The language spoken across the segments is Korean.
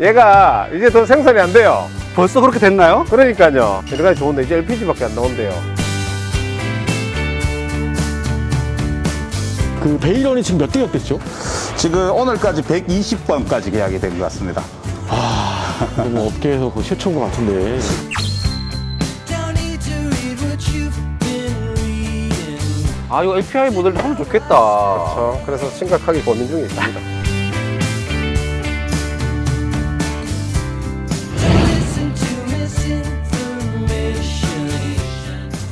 얘가 이제 더 생산이 안 돼요. 벌써 그렇게 됐나요? 그러니까요. 여러 가지 좋은데 이제 LPG밖에 안 나온대요. 그 베이런이 지금 몇 대가 됐죠? 지금 오늘까지 120번까지 계약이 된 것 같습니다. 너무 업계에서 그 최초인 것 같은데. Don't need to read what you've been reading. 아 이거 API 모델 하면 좋겠다. 그렇죠. 그래서 심각하게 고민 중에 있습니다.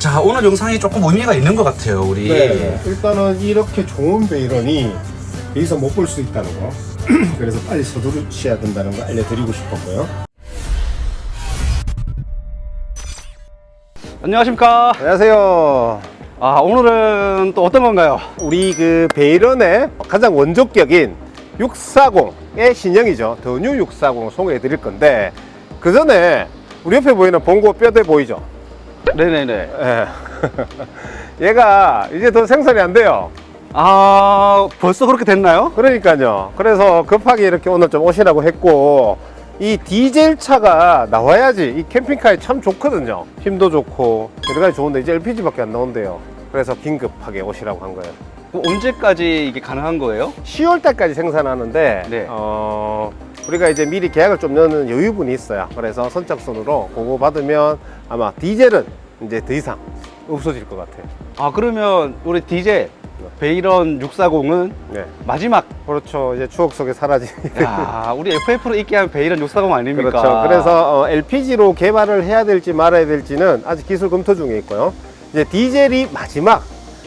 자 오늘 영상이 조금 의미가 있는 것 같아요 우리. 네, 일단은 이렇게 좋은 베이런이 여기서 못 볼 수 있다는 거. 그래서 빨리 서두르셔야 된다는 거 알려드리고 싶었고요. 안녕하십니까. 안녕하세요. 아 오늘은 또 어떤 건가요? 우리 그 베이런의 가장 원조격인 640의 신형이죠. 더뉴 640 소개해 드릴 건데 그 전에 우리 옆에 보이는 봉고 뼈대 보이죠? 네네네. 예. 얘가 이제 더 생산이 안 돼요. 아 벌써 그렇게 됐나요? 그러니까요. 그래서 급하게 이렇게 오늘 좀 오시라고 했고 이 디젤 차가 나와야지 이 캠핑카에 참 좋거든요. 힘도 좋고 여러 가지 좋은데 이제 LPG밖에 안 나온대요. 그래서 긴급하게 오시라고 한 거예요. 그럼 언제까지 이게 가능한 거예요? 10월 달까지 생산하는데 네. 어, 우리가 이제 미리 계약을 좀 넣는 여유분이 있어요. 그래서 선착순으로 그거 받으면 아마 디젤은 이제 더 이상 없어질 것 같아요. 아 그러면 우리 디젤 베이런 640은 네. 마지막. 그렇죠. 이제 추억 속에 사라지. 야 우리 FF로 있게 한 베이런 640 아닙니까? 그렇죠. 그래서 LPG로 개발을 해야 될지 말아야 될지는 아직 기술 검토 중에 있고요. 이제 디젤이 마지막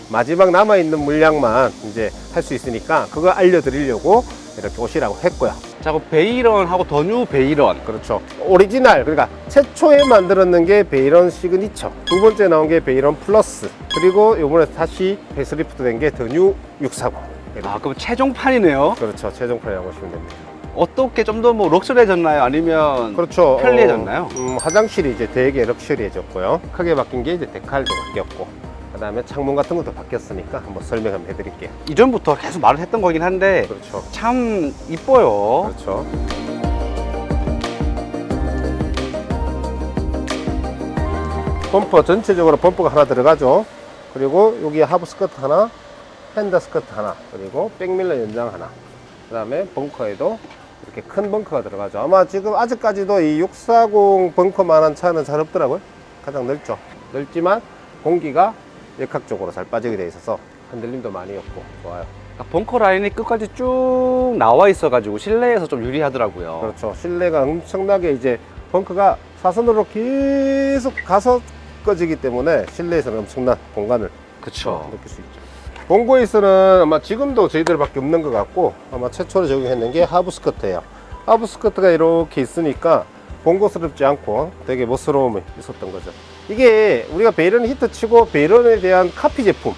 마지막 남아 있는 물량만 이제 할 수 있으니까 그거 알려드리려고 이렇게 오시라고 했고요. 자, 그 베이런하고 더 뉴 베이런. 그렇죠. 오리지널 그러니까 최초에 만들었는 게 베이런 시그니처, 두 번째 나온 게 베이런 플러스, 그리고 이번에 다시 페이스리프트 된 게 더 뉴 640. 아, 그럼 최종판이네요. 그렇죠. 최종판이라고 보시면 됩니다. 어떻게 좀 더 뭐 럭셔리해졌나요? 아니면 그렇죠. 편리해졌나요? 어, 음, 화장실이 이제 되게 럭셔리해졌고요. 크게 바뀐 게 이제 데칼도 바뀌었고, 그 다음에 창문 같은 것도 바뀌었으니까 한번 설명 한번 해드릴게요. 이전부터 계속 말을 했던 거긴 한데 그렇죠. 참 이뻐요. 그렇죠. 범퍼 전체적으로 범퍼가 하나 들어가죠. 그리고 여기 하부 스커트 하나, 핸더 스커트 하나, 그리고 백밀러 연장 하나. 그 다음에 벙커에도 이렇게 큰 벙커가 들어가죠. 아마 지금 아직까지도 이 640 벙커만한 차는 잘 없더라고요. 가장 넓죠. 넓지만 공기가 역학적으로 잘 빠지게 돼 있어서 흔들림도 많이 없고 좋아요. 그러니까 벙커 라인이 끝까지 쭉 나와 있어가지고 실내에서 좀 유리하더라고요. 그렇죠. 실내가 엄청나게 이제 벙커가 사선으로 계속 가서 꺼지기 때문에 실내에서는 엄청난 공간을 그렇죠. 느낄 수 있죠. 봉고에서는 아마 지금도 저희들밖에 없는 것 같고 아마 최초로 적용했는 게 하부 스커트예요. 하부 스커트가 이렇게 있으니까 봉고스럽지 않고 되게 멋스러움이 있었던 거죠. 이게 우리가 베이런 히트 치고 베이런에 대한 카피 제품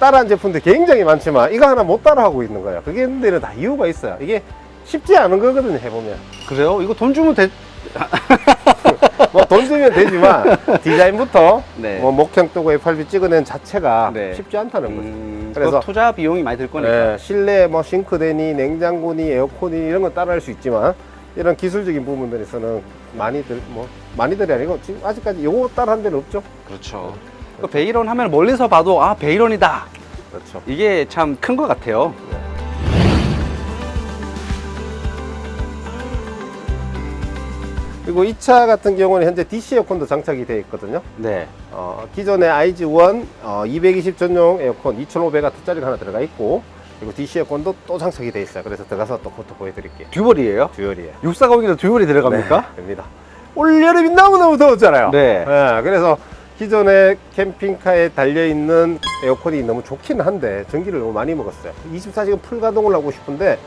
따라한 제품들 굉장히 많지만 이거 하나 못 따라하고 있는 거예요. 그게 근데는 다 이유가 있어요. 이게 쉽지 않은 거거든요. 해보면. 그래요? 이거 돈 주면 돼. 뭐돈 주면 되지만 디자인부터 네. 뭐 목형 뜨고 FRP 찍어낸 자체가 네. 쉽지 않다는 거죠. 음, 그래서- 그래서 투자 비용이 많이 들 거니까. 네, 실내 뭐 싱크대니 냉장고니 에어컨이 이런 건 따라할 수 있지만 이런 기술적인 부분들에서는 많이들 뭐 많이들이 아니고 지금 아직까지 요거 따라한 데는 없죠. 그렇죠. 그 베이런 하면 멀리서 봐도 아 베이런이다. 그렇죠. 이게 참 큰 것 같아요. 그리고 이 차 같은 경우는 현재 DC 에어컨도 장착이 되어 있거든요. 네. 어, 기존의 IG1 어, 220 전용 에어컨 2,500W짜리 가 하나 들어가 있고 그리고 DC 에어컨도 또 장착이 되어 있어요. 그래서 들어가서 또 그것도 보여드릴게요. 듀얼이에요? 듀얼이에요. 640에도 듀얼이 들어갑니까? 네, 됩니다. 올 여름이 너무너무 더웠잖아요. 네. 그래서 기존에 캠핑카에 달려있는 에어컨이 너무 좋기는 한데 전기를 너무 많이 먹었어요. 24시간 풀 가동을 하고 싶은데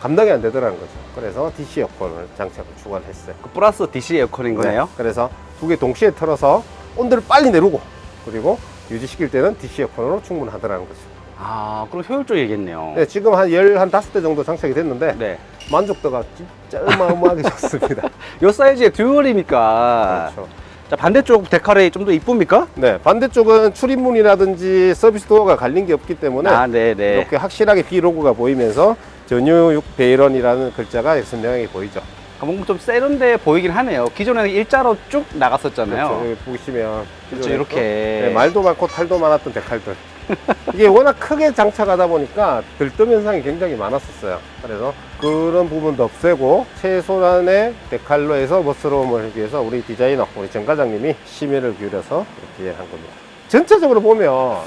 감당이 안 되더라는 거죠. 그래서 DC 에어컨을 장착을 추가를 했어요. 그 플러스 DC 에어컨인 거네요. 네, 그래서 두 개 동시에 틀어서 온도를 빨리 내리고 그리고 유지시킬 때는 DC 에어컨으로 충분하더라는 거죠. 아, 그럼 효율적이겠네요. 네, 지금 한 15대 정도 장착이 됐는데 네. 만족도가 진짜 어마어마하게 좋습니다. 요 사이즈의 듀얼이니까. 그렇죠. 자, 반대쪽 데칼이 좀 더 이쁩니까? 네, 반대쪽은 출입문이라든지 서비스 도어가 갈린 게 없기 때문에 아, 네, 네. 이렇게 확실하게 B 로고가 보이면서 전유 6 베이런이라는 글자가 선명하게 보이죠. 뭔가 좀 세련돼 보이긴 하네요. 기존에는 일자로 쭉 나갔었잖아요. 그렇죠. 여기 보시면 그렇죠, 이렇게. 네, 말도 많고 탈도 많았던 데칼들 이게 워낙 크게 장착하다 보니까 들뜸 현상이 굉장히 많았었어요. 그래서 그런 부분도 없애고 최소한의 데칼로에서 멋스러움을 하기 위해서 우리 디자이너 우리 정 과장님이 심혈을 기울여서 이렇게 한 겁니다. 전체적으로 보면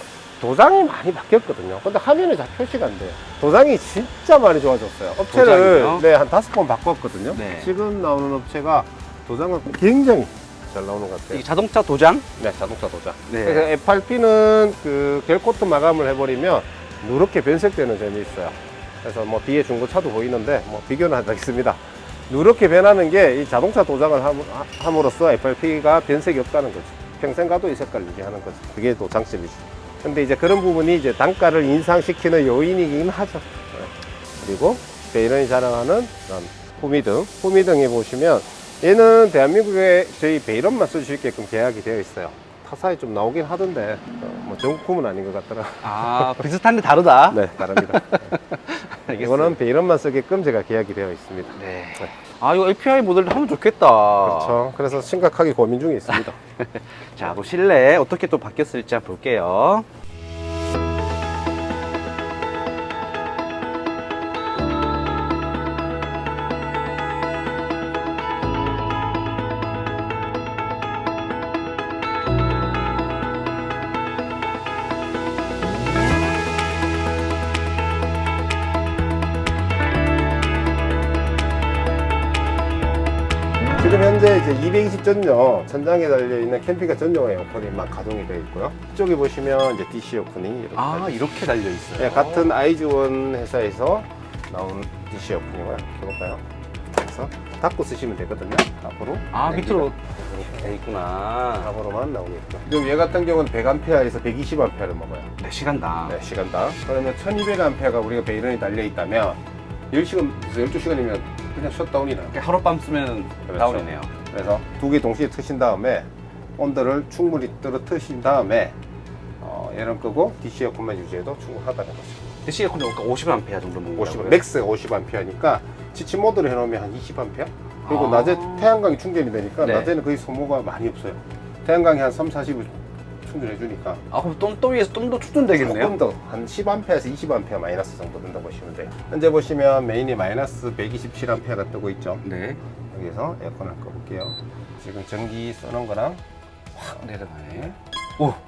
도장이 많이 바뀌었거든요. 근데 화면에 잘 표시가 안 돼요. 도장이 진짜 많이 좋아졌어요. 업체를 도장이요? 네, 한 다섯 번 바꿨거든요. 네. 지금 나오는 업체가 도장을 굉장히 잘 나오는 것 같아요 이게 자동차 도장? 네, 자동차 도장. 네. 그래서 FRP는 그 겔코트 마감을 해버리면 누렇게 변색되는 점이 있어요. 그래서 뭐 뒤에 중고차도 보이는데 뭐 비교는 하지 않겠습니다. 누렇게 변하는 게 이 자동차 도장을 함- 함으로써 FRP가 변색이 없다는 거죠. 평생 가도 이 색깔 유지하는 거죠. 그게 또 장점이죠. 근데 이제 그런 부분이 이제 단가를 인상시키는 요인이긴 하죠. 네. 그리고 베이런이 자랑하는 후미등. 후미등에 보시면 얘는 대한민국에 저희 베이런만 쓸 수 있게끔 계약이 되어 있어요. 타사에 좀 나오긴 하던데 어, 뭐 정품은 아닌 것 같더라. 아, 비슷한데 다르다. 네, 다릅니다. 알겠어요. 이거는 베이런만 쓰게끔 제가 계약이 되어 있습니다. 네. 네. 아, 이거 API 모델도 하면 좋겠다. 그렇죠. 그래서 심각하게 고민 중에 있습니다. 자, 그럼 실내 어떻게 또 바뀌었을지 한번 볼게요. 이제 220 전용 천장에 달려 있는 캠핑카 전용 에어컨이 막 가동이 되어 있고요. 이쪽에 보시면 이제 DC 에어컨이 이렇게 아, 달려 이렇게 달려 있어요. 네, 같은 아이즈원 회사에서 나온 DC 에어컨이고요. 켜볼까요? 그래서 닫고 쓰시면 되거든요. 앞으로. 아, 네, 밑으로 이렇게 돼 있구나. 앞으로만 나오겠죠. 지금 얘 같은 경우는 100A에서 120A를 먹어요. 4시간당. 네, 시간당. 그러면 1200A가 우리가 베이런이 달려 있다면 10시간, 12시간이면 그냥 셧다운이나. 하룻밤 쓰면 그렇죠. 다운이네요. 그래서 두 개 동시에 트신 다음에 온도를 충분히 떨어뜨신 다음에 어, 얘는 끄고 DC 에어컨만 유지해도 충분하다는 거죠. 대시에 콘데 50A 정도 먹는 50, 거고요. 맥스가 50A니까 지침 모드를 해놓으면 한 20A? 그리고 아. 낮에 태양광이 충전이 되니까 네. 낮에는 거의 소모가 많이 없어요. 태양광이 한 3, 40을 충전해 주니까 아, 그럼 또, 또 위에서 좀 더 충전되겠네요. 조금 더한 10A에서 20A 마이너스 정도 된다 보시면 돼요. 현재 보시면 메인이 마이너스 127A가 뜨고 있죠. 네. 여기서 에어컨을 꺼볼게요. 지금 전기 써놓은 거랑 확 내려가네.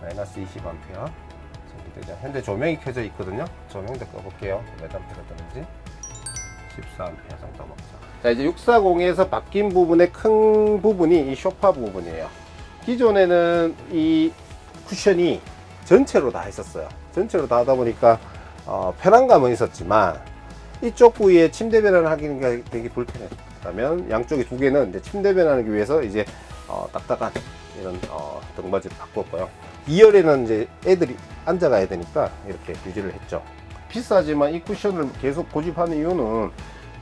마이너스 20A 전기되죠. 현재 조명이 켜져 있거든요. 조명도 꺼볼게요. 몇 암페가 뜨는지 14A 정도 먹죠. 자 이제 640에서 바뀐 부분의 큰 부분이 이 쇼파 부분이에요. 기존에는 이 쿠션이 전체로 다 있었어요. 전체로 다 하다 보니까 어, 편안감은 있었지만 이쪽 부위에 침대 변환을 하기가 되게 불편해요. 그러면 양쪽이 두 개는 이제 침대 변환하기 위해서 이제 어, 딱딱한 이런 어, 등받이를 바꿨고요. 2열에는 이제 애들이 앉아가야 되니까 이렇게 유지를 했죠. 비싸지만 이 쿠션을 계속 고집하는 이유는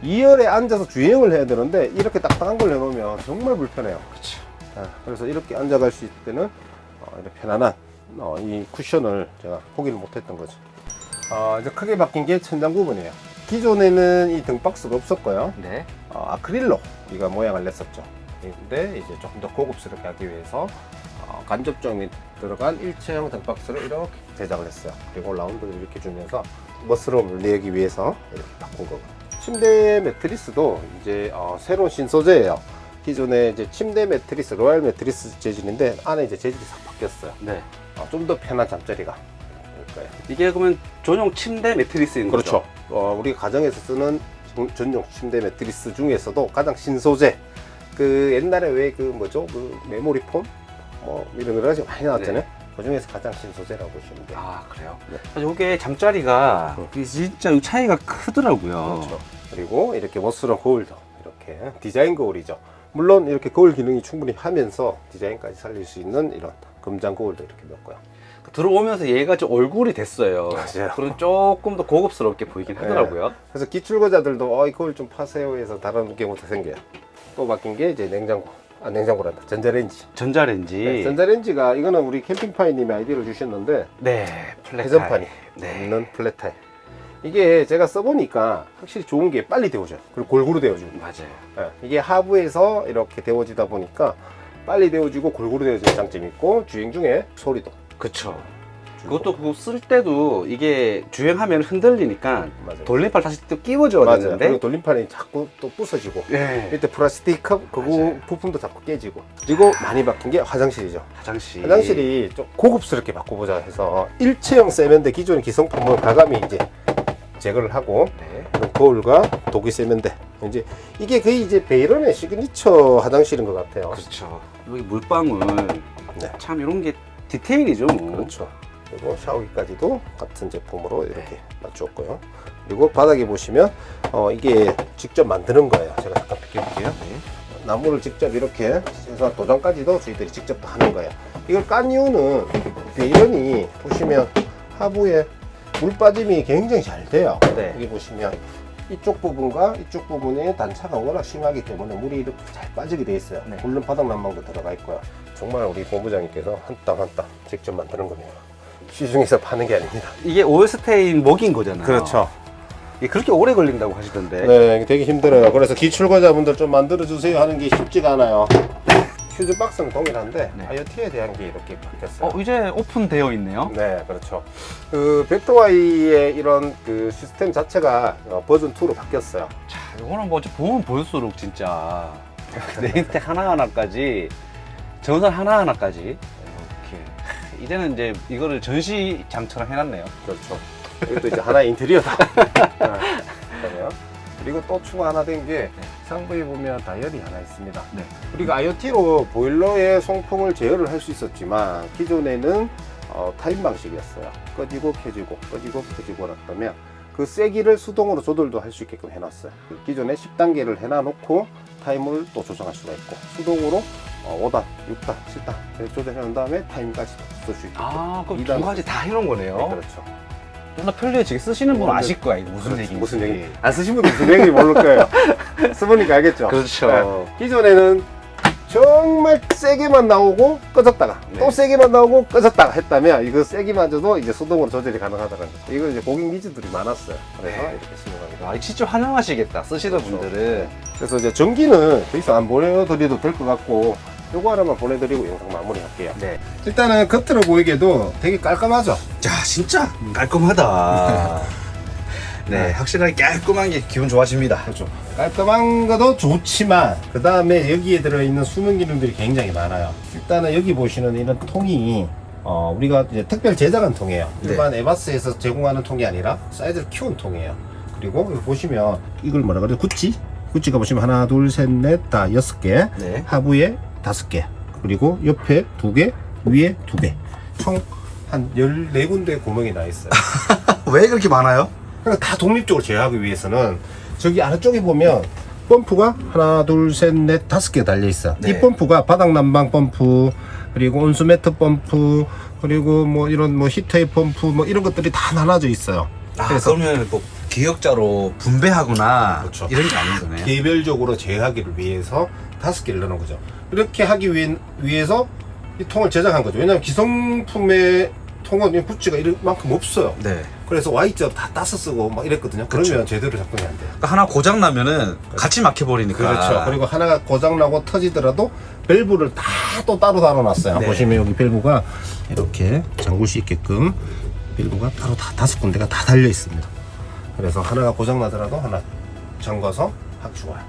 2열에 앉아서 주행을 해야 되는데 이렇게 딱딱한 걸 해놓으면 정말 불편해요. 그렇죠. 자, 그래서 이렇게 앉아갈 수 있을 때는 어, 이렇게 편안한 어, 이 쿠션을 제가 포기를 못했던 거죠. 어, 이제 크게 바뀐 게 천장 부분이에요. 기존에는 이 등박스가 없었고요. 네. 어, 아크릴로 이가 모양을 냈었죠. 근데 이제 조금 더 고급스럽게 하기 위해서 어, 간접점이 들어간 일체형 등박스를 이렇게 제작을 했어요. 그리고 라운드를 이렇게 주면서 멋스러움을 내기 위해서 이렇게 바꾼 거고. 침대 매트리스도 이제 어, 새로운 신소재예요. 기존에 이제 침대 매트리스, 로얄 매트리스 재질인데 안에 이제 재질이 싹 바뀌었어요. 네. 좀더 편한 잠자리가 될 거예요. 이게 그러면 전용 침대 매트리스인 그렇죠. 거죠? 어, 우리 가정에서 쓰는 전- 전용 침대 매트리스 중에서도 가장 신소재. 그 옛날에 왜 그 뭐죠? 그 메모리 폼? 뭐 이런 여러 가지 많이 나왔잖아요. 그 중에서 가장 신소재라고 보시면 돼요. 아, 그래요? 네. 사실 이게 잠자리가 음. 이게 진짜 이 차이가 크더라고요. 그렇죠. 그리고 이렇게 멋스러운 거울도 이렇게 디자인 거울이죠. 물론 이렇게 거울 기능이 충분히 하면서 디자인까지 살릴 수 있는 이런 금장 거울도 이렇게 넣었고요. 들어오면서 얘가 좀 얼굴이 됐어요. 맞아요. 그럼 조금 더 고급스럽게 보이긴 하더라고요. 그래서 기출고자들도 어, 이 거울 좀 파세요 해서 다른 경우도 생겨요. 또 바뀐 게 이제 냉장고. 아, 냉장고란다. 전자레인지. 전자레인지. 네, 전자레인지가 이거는 우리 캠핑파이님이 아이디어를 주셨는데 네, 플랫 회전판이 네. 있는 플랫타일 이게 제가 써보니까 확실히 좋은 게 빨리 데워져요. 그리고 골고루 데워지고. 맞아요. 예, 이게 하부에서 이렇게 데워지다 보니까 빨리 데워지고 골고루 데워지는 장점이 있고 주행 중에 소리도 그쵸. 그것도 그거 쓸 때도 이게 주행하면 흔들리니까 맞아요. 돌림판 다시 또 끼워줘야 맞아요. 되는데. 그리고 돌림판이 자꾸 또 부서지고 예. 밑에 플라스틱 컵 그거 맞아요. 부품도 자꾸 깨지고 그리고 많이 바뀐 게 화장실이죠. 화장실. 화장실이 좀 고급스럽게 바꿔보자 해서 일체형 세면대 기존 기성품을 가감히 이제 제거를 하고 네. 거울과 독일 세면대 이제 이게 거의 이제 베이런의 시그니처 화장실인 것 같아요. 그렇죠. 여기 물방울. 네. 참 이런 게 디테일이죠. 뭐. 그렇죠. 그리고 샤워기까지도 같은 제품으로 이렇게 맞췄고요. 그리고 바닥에 보시면 어, 이게 직접 만드는 거예요. 제가 잠깐 비켜볼게요. 나무를 직접 이렇게 해서 도장까지도 저희들이 직접 다 하는 거예요. 이걸 깐 이유는 베이런이 보시면 하부에 물 빠짐이 굉장히 잘 돼요. 네. 여기 보시면 이쪽 부분과 이쪽 부분에 단차가 워낙 심하기 때문에 물이 이렇게 잘 빠지게 돼 있어요. 네. 물론 바닥 난방도 들어가 있고요. 정말 우리 본부장님께서 한 땀 한 땀 직접 만드는 겁니다. 시중에서 파는 게 아닙니다. 이게 오일스테인 먹인 거잖아요. 그렇죠. 이게 그렇게 오래 걸린다고 하시던데. 네, 되게 힘들어요. 그래서 기출과자분들 좀 만들어 주세요 하는 게 쉽지가 않아요. 퓨즈 박스는 동일한데 네. IoT에 대한 게 이렇게 바뀌었어요. 어, 이제 오픈되어 있네요. 네, 그렇죠. 그 벡터와이의 이런 그 시스템 자체가 어, 버전 2로 바뀌었어요. 자, 이거는 뭐 보면 볼수록 진짜 네임택 하나하나까지 전선 하나하나까지 이렇게 이제는 이제 이거를 전시장처럼 해놨네요. 그렇죠. 이것도 이제 하나의 인테리어다. 아, 그리고 또 추가 하나 된게 상부에 보면 다이얼이 하나 있습니다. 네. 우리가 IoT로 보일러의 송풍을 제어를 할 수 있었지만 기존에는 어, 타임 방식이었어요. 꺼지고 켜지고 꺼지고 켜지고 그랬다면 그 세기를 수동으로 조절도 할 수 있게끔 해놨어요. 기존에 10단계를 해놔놓고 타임을 또 조정할 수가 있고 수동으로 어, 5단, 6단, 7단 이렇게 조절해 놓은 다음에 타임까지 쓸 수 있게끔. 아, 그럼 두 가지 다 해놓은 거네요. 네, 그렇죠. 존나 편리해지게 쓰시는 분 어, 아실 거야. 이게 무슨. 얘기인지. 무슨 얘기? 안 쓰신 분도 무슨 얘기인지 모를 거예요. 써보니까 알겠죠. 그렇죠. 네. 기존에는 정말 세게만 나오고 꺼졌다가 네. 또 세게만 나오고 꺼졌다가 했다면 이거 세기마저도 이제 수동으로 조절이 가능하다는 거죠. 이거 이제 고객 니즈들이 많았어요. 그래서 네. 이렇게 쓰는 겁니다. 와, 이 진짜 환영하시겠다. 쓰시는 그렇죠. 분들은. 그래서 이제 전기는 더 이상 안 보내드려도 될 것 같고 요거 하나만 보내드리고 영상 마무리할게요. 네. 일단은 겉으로 보이게도 되게 깔끔하죠. 자, 진짜 깔끔하다. 네, 확실하게 깔끔한 게 기분 좋아집니다. 그렇죠. 깔끔한 것도 좋지만 그 다음에 여기에 들어있는 수능 기능들이 굉장히 많아요. 일단은 여기 보시는 이런 통이 어, 우리가 이제 특별 제작한 통이에요. 네. 일반 에바스에서 제공하는 통이 아니라 사이즈를 키운 통이에요. 그리고 여기 보시면 이걸 뭐라 그래요? 구찌? 구찌가 보시면 하나, 둘, 셋, 넷, 다 여섯 개. 네. 하부에 다섯 개. 그리고 옆에 두 개, 위에 두 개. 총 한 14군데 구멍이 나 있어요. 왜 그렇게 많아요? 그러니까 다 독립적으로 제어하기 위해서는 저기 아래쪽에 보면 펌프가 하나 둘 셋 넷 다섯 개 달려 있어. 네. 이 펌프가 바닥 난방 펌프 그리고 온수 매트 펌프 그리고 뭐 이런 뭐 히터의 펌프 뭐 이런 것들이 다 나눠져 있어요. 아, 그러면 뭐 기역자로 분배하거나 그렇죠. 이런 게 아닌 거네요. 개별적으로 제어하기를 위해서 다섯 개를 넣는 거죠. 이렇게 하기 위해, 위해서 이 통을 제작한 거죠. 왜냐하면 기성품의 통은 이 부치가 이만큼 없어요. 네. 그래서 Y자 다 따서 쓰고 막 이랬거든요. 그러면 제대로 작동이 안 돼요. 그러니까 하나 고장 나면은 같이 막혀버리니까. 그렇죠. 그리고 하나가 고장 나고 터지더라도 밸브를 다 또 따로 달아놨어요. 네. 보시면 여기 밸브가 이렇게 잠글 수 있게끔 밸브가 따로 다 다섯 군데가 다 달려 있습니다. 그래서 하나가 고장 나더라도 하나 잠가서 하기 좋아요.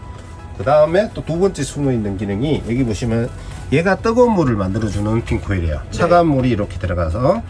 그 다음에 또 두 번째 숨어 있는 기능이 여기 보시면 얘가 뜨거운 물을 만들어주는 핀코일이에요. 차가운 물이 이렇게 들어가서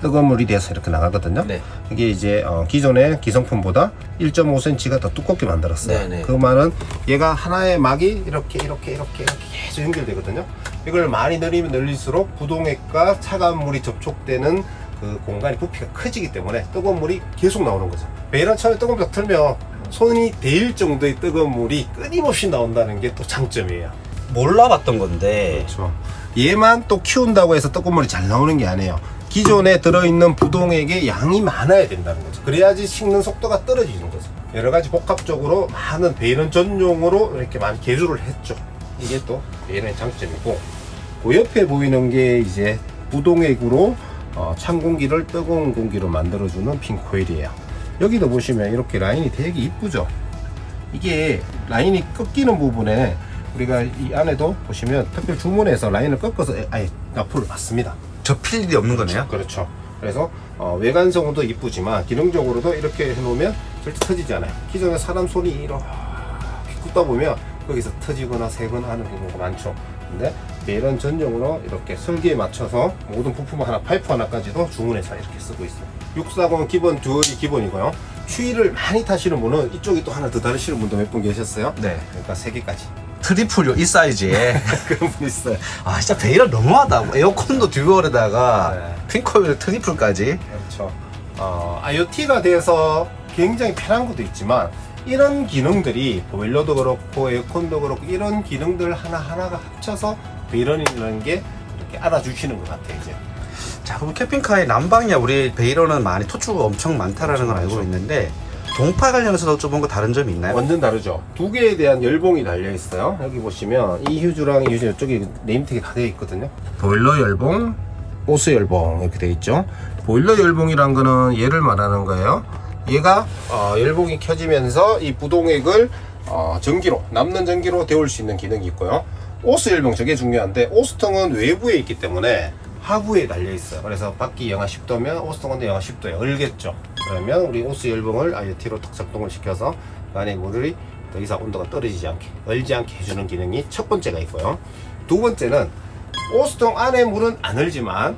뜨거운 물이 돼서 이렇게 나가거든요. 네. 이게 이제 어, 기존의 기성품보다 1.5cm가 더 두껍게 만들었어요. 네 네. 그 말은 얘가 하나의 막이 이렇게 이렇게 이렇게 이렇게 계속 연결되거든요. 이걸 많이 늘리면 늘릴수록 부동액과 차가운 물이 접촉되는 그 공간이 부피가 커지기 때문에 뜨거운 물이 계속 나오는 거죠. 베이런 처음에 뜨거운 물딱 틀면 손이 데일 정도의 뜨거운 물이 끊임없이 나온다는 게 또 장점이에요. 몰라봤던 건데. 그렇죠. 얘만 또 키운다고 해서 뜨거운 물이 잘 나오는 게 아니에요. 기존에 들어있는 부동액의 양이 많아야 된다는 거죠. 그래야지 식는 속도가 떨어지는 거죠. 여러 가지 복합적으로 많은 베이런 전용으로 이렇게 많이 개조를 했죠. 이게 또 베이런의 장점이고, 그 옆에 보이는 게 이제 부동액으로 어, 찬 공기를 뜨거운 공기로 만들어주는 핀 코일이에요. 여기도 보시면 이렇게 라인이 되게 이쁘죠 이게 라인이 꺾이는 부분에 우리가 이 안에도 보시면 특별 주문해서 라인을 꺾어서 아예 납품을 받습니다 접힐 일이 없는 거네요. 그렇죠. 그래서 어, 외관성도 이쁘지만 기능적으로도 이렇게 해놓으면 절대 터지지 않아요. 기존에 사람 손이 이렇게 굽다 보면 거기서 터지거나 새거나 하는 경우가 많죠. 근데 이런 전용으로 이렇게 설계에 맞춰서 모든 부품 하나, 파이프 하나까지도 주문해서 이렇게 쓰고 있어요. 640 기본 듀얼이 기본이고요. 추위를 많이 타시는 분은 이쪽이 또 하나 더 다르시는 분도 몇 분 계셨어요. 네. 그러니까 세 개까지 트리플요 이 사이즈에. 그런 분 있어요. 아 진짜 베이럴 너무하다. 에어컨도 듀얼에다가 네. 핑커일 트리플까지. 그렇죠. 어, IoT가 돼서 굉장히 편한 것도 있지만 이런 기능들이 보일러도 그렇고 에어컨도 그렇고 이런 기능들 하나 하나가 합쳐서 베이런이라는 게 이렇게 알아주시는 것 같아요 이제 자 그럼 캠핑카의 난방이야 우리 베이럴은 많이 토추가 엄청 많다라는 걸 알고 그렇죠. 있는데 동파 관련해서도 좀 뭔가 다른 점이 있나요? 완전 다르죠. 두 개에 대한 열봉이 달려 있어요. 여기 보시면 이 휴즈랑 이 휴즈 이쪽에 네임택이 다 되어 있거든요. 보일러 열봉 오스 열봉 이렇게 되어 있죠. 보일러 열봉이란 거는 얘를 말하는 거예요. 얘가 어, 열봉이 켜지면서 이 부동액을 어, 전기로 남는 전기로 데울 수 있는 기능이 있고요. 오스 열봉 저게 중요한데 오스통은 외부에 있기 때문에 하부에 달려 있어요. 그래서 밖이 영하 10도면 오스통은 영하 10도에 얼겠죠. 그러면 우리 오스 열봉을 IoT로 딱 작동을 시켜서 그 안에 물이 더 이상 온도가 떨어지지 않게 얼지 않게 해주는 기능이 첫 번째가 있고요. 두 번째는 오스통 안에 물은 안 얼지만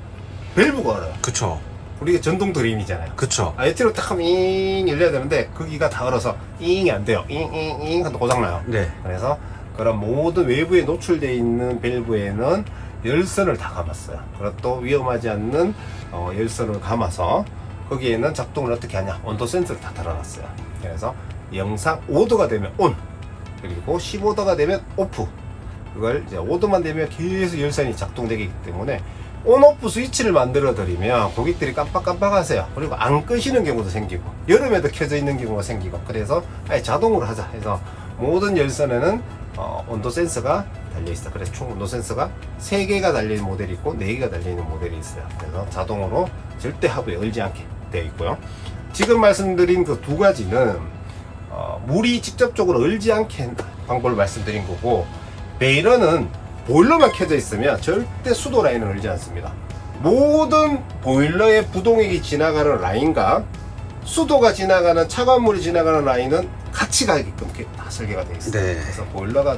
밸브가 얼어요. 그쵸. 우리가 전동 드림이잖아요. 그쵸. IoT로 딱 하면 잉 열려야 되는데 거기가 다 얼어서 잉이 안 돼요. 잉잉잉 하도 고장나요. 네. 그래서 그런 모든 외부에 노출되어 있는 밸브에는 열선을 다 감았어요. 그리고 또 위험하지 않는 어, 열선을 감아서 거기에는 작동을 어떻게 하냐 온도 센서를 다 달아놨어요. 그래서 영상 5도가 되면 온 그리고 15도가 되면 오프 그걸 이제 5도만 되면 계속 열선이 작동되기 때문에 온오프 스위치를 만들어 드리면 고객들이 깜빡깜빡 하세요. 그리고 안 끄시는 경우도 생기고 여름에도 켜져 있는 경우가 생기고 그래서 아예 자동으로 하자 해서 모든 열선에는 어, 온도 센서가 달려 있어. 그래서 총 센서가 3개가 달려 있는 모델이 있고 4개가 달려 있는 모델이 있어요. 그래서 자동으로 절대 하부에 얼지 않게 되어 있고요. 지금 말씀드린 그 두 가지는 어, 물이 직접적으로 얼지 않게 방법을 말씀드린 거고 베일러는 보일러만 켜져 있으면 절대 수도 라인을 얼지 않습니다. 모든 보일러의 부동액이 지나가는 라인과 수도가 지나가는 차가운 물이 지나가는 라인은 같이 가게끔 이렇게 다 설계가 되어 있어요. 네. 그래서 보일러가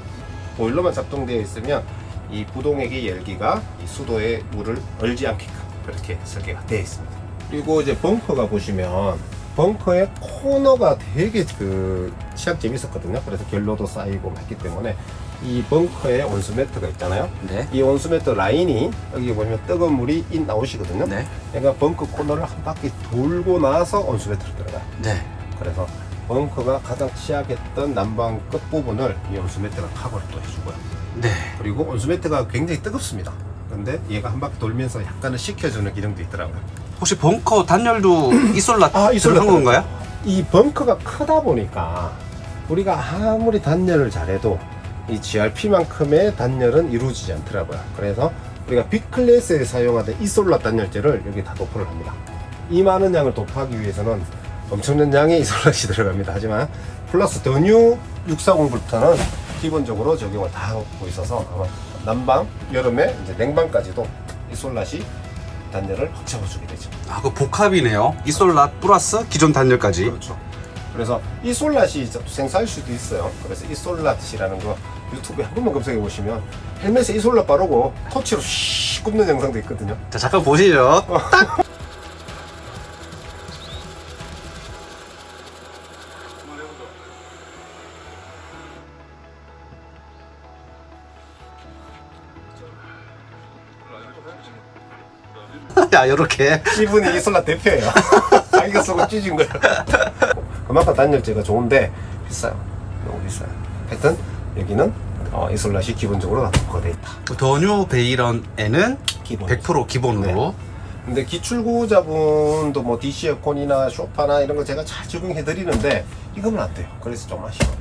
보일러만 작동되어 있으면 이 부동액의 열기가 이 수도의 물을 얼지 않게끔 그렇게 설계가 되어 있습니다. 그리고 이제 벙커가 보시면 벙커의 코너가 되게 그 시합점이 있었거든요. 그래서 결로도 쌓이고 했기 때문에 이 벙커에 온수 매트가 있잖아요. 네. 이 온수 매트 라인이 여기 보시면 뜨거운 물이 인 나오시거든요. 네. 그러니까 벙커 코너를 한 바퀴 돌고 나서 온수 매트로 들어가 요. 네. 그래서 벙커가 가장 취약했던 난방 끝 부분을 이 온수 매트가 커버를 또 해주고요. 네. 그리고 온수 매트가 굉장히 뜨겁습니다. 근데 얘가 한 바퀴 돌면서 약간은 식혀주는 기능도 있더라고요. 혹시 벙커 단열도 이솔라 아, 이솔라 들어간 건가요? 이 벙커가 크다 보니까 우리가 아무리 단열을 잘해도 이 GRP만큼의 단열은 이루어지지 않더라고요. 그래서 우리가 B클래스에 사용하던 이솔라 단열재를 여기 다 도포를 합니다. 이 많은 양을 도포하기 위해서는 엄청난 양의 이솔라시 들어갑니다. 하지만 플러스 더 뉴 640부터는 기본적으로 적용을 다 하고 있어서 아마 난방, 여름에 이제 냉방까지도 이솔라시 단열을 확 잡아주게 되죠. 아, 그 복합이네요. 이솔라 플러스 기존 단열까지. 그렇죠. 그래서 이 솔랏이 생사할 수도 있어요. 그래서 이 솔랏이라는 거 유튜브에 한 번만 검색해 보시면 헬멧에 이 솔랏 바르고 터치로 쉬 굽는 영상도 있거든요. 자, 잠깐 보시죠. 야, 요렇게. 이분이 이 솔랏 대표예요. 자기가 쓰고 찢은 거예요. 그만큼 단열재가 좋은데 비싸요. 너무 비싸요. 하여튼 여기는 어, 이 솔랏이 기본적으로 다 특화되어 있다. 더뉴 베이런에는 기본. 100% 기본으로. 근데 기출구자분도 뭐 DC 에어컨이나 쇼파나 이런 거 제가 잘 적용해 드리는데 이거는 안 돼요. 그래서 좀 아쉬워요.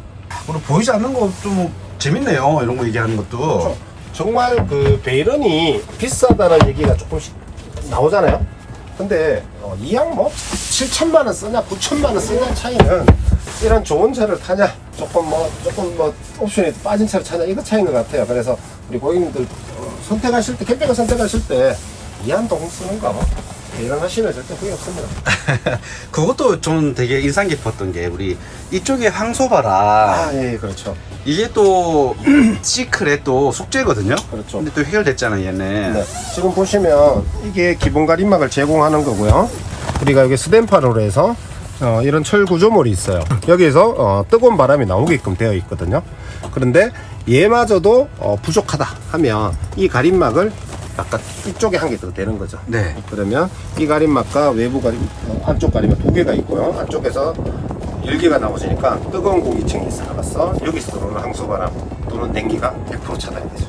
오늘 보이지 않는 거 좀 재밌네요. 이런 거 얘기하는 것도. 그렇죠. 정말 그 베이런이 비싸다는 얘기가 조금씩 나오잖아요. 근데 어, 이양 뭐 7천만 원 쓰냐 9천만 원 쓰냐 차이는 이런 좋은 차를 타냐 조금 뭐 조금 뭐 옵션이 빠진 차를 타냐 이거 차이인 것 같아요. 그래서 우리 고객님들 어, 선택하실 때 캠핑을 선택하실 때 이한 동 쓰는 거 이런 하시면 절대 후회 없습니다. 그것도 좀 되게 인상 깊었던 게 우리 이쪽에 황소바라 아 예 그렇죠 이게 또 시크릿 또 숙제거든요. 그렇죠. 근데 또 해결됐잖아요, 얘는. 네. 지금 보시면 이게 기본 가림막을 제공하는 거고요. 우리가 여기 스댄파로 해서 어, 이런 철 구조물이 있어요. 여기에서 어, 뜨거운 바람이 나오게끔 되어 있거든요. 그런데 얘마저도 어, 부족하다 하면 이 가림막을 아까 이쪽에 한 개 더 되는 거죠. 네. 그러면 이 가림막과 외부 가림, 어, 안쪽 가림막 두 개가 있고요. 안쪽에서 열기가 나오시니까 뜨거운 공기층이 있어서 여기서 들어오는 항소바람 또는 냉기가 100% 차단이 되죠.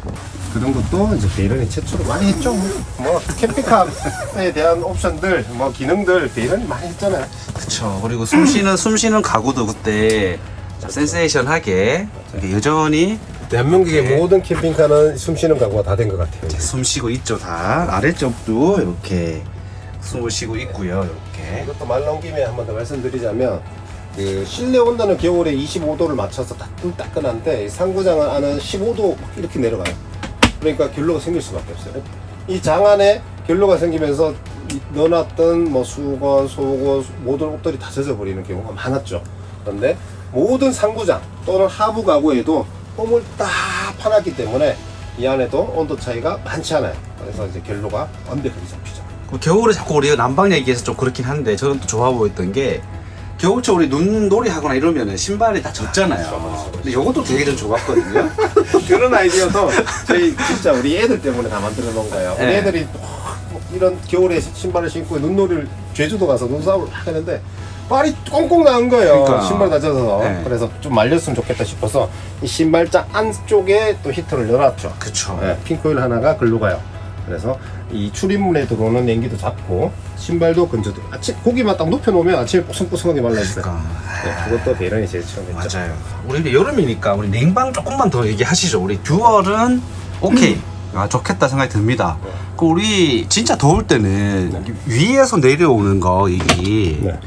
그런 것도 이제 베이런이 최초로 많이 했죠. 뭐 캠핑카에 대한 옵션들, 뭐 기능들 베이런이 많이 했잖아요. 그쵸. 그리고 숨 쉬는, 숨 쉬는 가구도 그때 좀 센세이션하게 여전히 대한민국의 네. 모든 캠핑카는 숨쉬는 가구가 다 된 것 같아요. 숨 쉬고 있죠, 다. 아래쪽도 이렇게 숨을 쉬고 있고요, 이렇게. 이것도 말 나온 김에 한 번 더 말씀드리자면 그 실내 온도는 겨울에 25도를 맞춰서 따끈따끈한데 이 상부장 안은 15도 이렇게 내려가요. 그러니까 결로가 생길 수밖에 없어요. 이 장 안에 결로가 생기면서 이 넣어놨던 뭐 수건, 속옷 모든 옷들이 다 젖어버리는 경우가 많았죠. 그런데 모든 상부장 또는 하부 가구에도 홈을 딱 파놨기 때문에 이 안에도 온도 차이가 많지 않아요. 그래서 이제 결로가 완벽하게 잡히죠. 그 겨울에 자꾸 우리가 난방 얘기해서 좀 그렇긴 한데 저는 또 좋아 보였던 게 겨울철 우리 눈놀이 하거나 이러면은 신발이 다 젖잖아요. 근데 이것도 되게 좀 좋았거든요. 그런 아이디어도 저희 진짜 우리 애들 때문에 다 만들어 놓은 거예요. 우리 네. 애들이 뭐 이런 겨울에 신발을 신고 눈놀이를 제주도 가서 눈싸움을 막 하는데 발이 꽁꽁 나은 거예요. 그러니까. 신발 다 젖어서. 네. 그래서 좀 말렸으면 좋겠다 싶어서 이 신발장 안쪽에 또 히터를 넣어놨죠. 그쵸. 네, 핑크오일 하나가 글로 가요. 그래서 이 출입문에 들어오는 냉기도 잡고 신발도 건져도 아침 고기만 딱 눕혀놓으면 아침에 뽀송뽀송하게 말라있어요. 그러니까. 네, 그것도 배런이 제일 처음이죠. 맞아요. 우리 이제 여름이니까 우리 냉방 조금만 더 얘기하시죠. 우리 듀얼은 오케이. 아, 좋겠다 생각이 듭니다. 그 우리 진짜 더울 때는 위에서 내려오는 거 이게 네.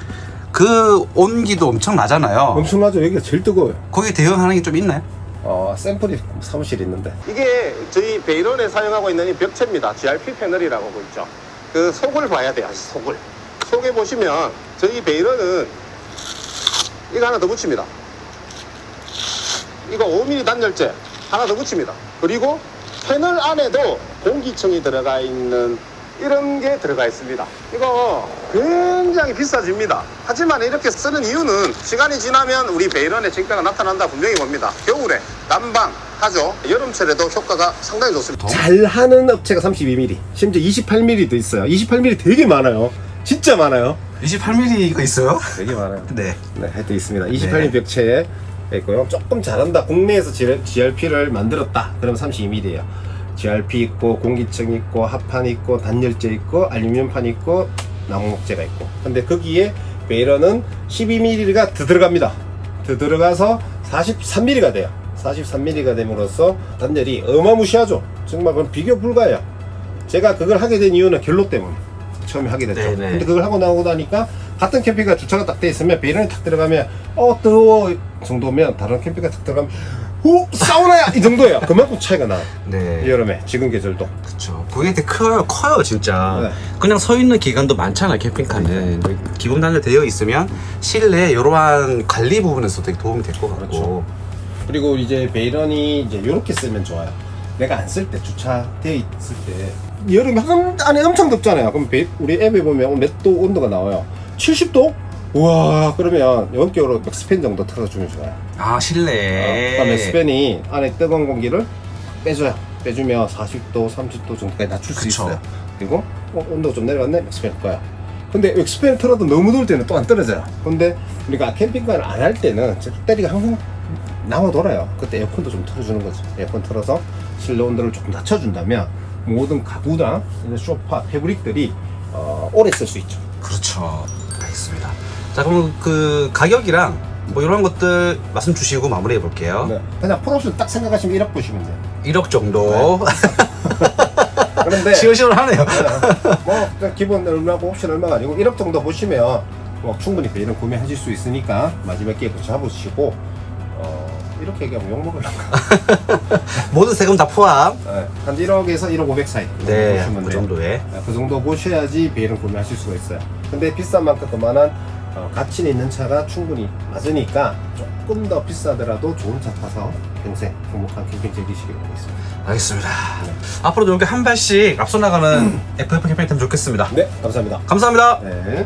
그 온기도 엄청 나잖아요. 엄청나죠. 여기가 제일 뜨거워요. 거기에 대응하는 게 좀 있나요? 어, 샘플이 사무실에 있는데 이게 저희 베이런에 사용하고 있는 이 벽체입니다 GRP 패널이라고 하고 있죠 그 속을 봐야 돼요 속을 속에 보시면 저희 베이런은 이거 하나 더 붙입니다 이거 5mm 단열재 하나 더 붙입니다 그리고 패널 안에도 공기층이 들어가 있는 이런 게 들어가 있습니다. 이거 굉장히 비싸집니다. 하지만 이렇게 쓰는 이유는 시간이 지나면 우리 베이런의 증가가 나타난다 분명히 봅니다. 겨울에 난방 하죠. 여름철에도 효과가 상당히 좋습니다. 잘 하는 업체가 32mm, 심지어 28mm도 있어요. 28mm 되게 많아요. 진짜 많아요. 28mm가 있어요? 되게 많아요. 네. 네, 해도 있습니다. 28mm 벽체에 있고요. 조금 잘한다. 국내에서 GRP를 만들었다. 그럼 32mm예요. GRP 있고 공기층 있고 합판 있고 단열재 있고 알루미늄판 있고 나무목재가 있고. 근데 거기에 베이러는 12mm가 더 들어갑니다. 더 들어가서 43mm가 돼요. 43mm가 됨으로써 단열이 어마무시하죠. 정말 그건 비교 불가해요. 제가 그걸 하게 된 이유는 결로 때문에 처음에 하게 됐죠. 네네. 근데 그걸 하고 나오고 나니까 같은 캠핑카 주차가 딱 돼 있으면 베이런이 탁 들어가면 어 더워 정도면 다른 캠핑카 탁 들어가면 오 사우나야 이 정도예요. 그만큼 차이가 나요. 네. 여름에 지금 계절도. 그쵸. 그게 되게 커요, 커요, 진짜. 네. 그냥 서 있는 기간도 많잖아, 캠핑카는. 기본 단열 되어 있으면 실내 이러한 관리 부분에서 되게 도움이 될 것 같고. 그렇죠. 그리고 이제 베이런이 이제 이렇게 쓰면 좋아요. 내가 안 쓸 때 주차되어 있을 때 여름에 한 안에 엄청 덥잖아요. 그럼 베- 우리 앱에 보면 몇 도 온도가 나와요. 70도? 우와 그러면 연격으로 맥스팬 정도 틀어주면 좋아요. 아, 실내. 그러면 스팬이 안에 뜨거운 공기를 빼줘요. 빼주면 40도, 30도 정도까지 낮출 수 그쵸. 있어요. 그리고 어, 온도가 좀 내려갔네? 스팬 꺼요. 근데 스팬 틀어도 너무 더울 때는 또 안 떨어져요. 근데 우리가 캠핑카를 안 할 때는 저 배터리가 항상 남아 돌아요. 그때 에어컨도 좀 틀어주는 거죠. 에어컨 틀어서 실내 온도를 조금 낮춰준다면 모든 가구나 이런 소파, 패브릭들이 어, 오래 쓸 수 있죠. 그렇죠. 알겠습니다. 자, 그럼 그 가격이랑 뭐 이런 것들 말씀 주시고 마무리해 볼게요. 네. 그냥 풋옵션 딱 생각하시면 1억 보시면 돼요. 1억 정도. 그런데 시원시원 하네요. 뭐 그냥 기본 얼마고 옵션 얼마가 아니고 1억 정도 보시면 뭐 충분히 배는 구매하실 수 있으니까 마지막 기회 잡으시고 어, 이렇게 얘기하면 욕먹을란가 모든 세금 다 포함. 네, 한 1억에서 1억 500 사이 네, 보시면 그 돼요. 정도에. 네, 그 정도 보셔야지 배는 구매하실 수가 있어요 근데 비싼 만큼 그만한 어, 가치 있는 차가 충분히 맞으니까 조금 더 비싸더라도 좋은 차 타서 평생 행복한 캠핑 즐기시길 바라겠습니다 알겠습니다. 앞으로도 이렇게 한 발씩 앞서 나가는 FF 캠페인 되면 좋겠습니다. 네 감사합니다 감사합니다. 네.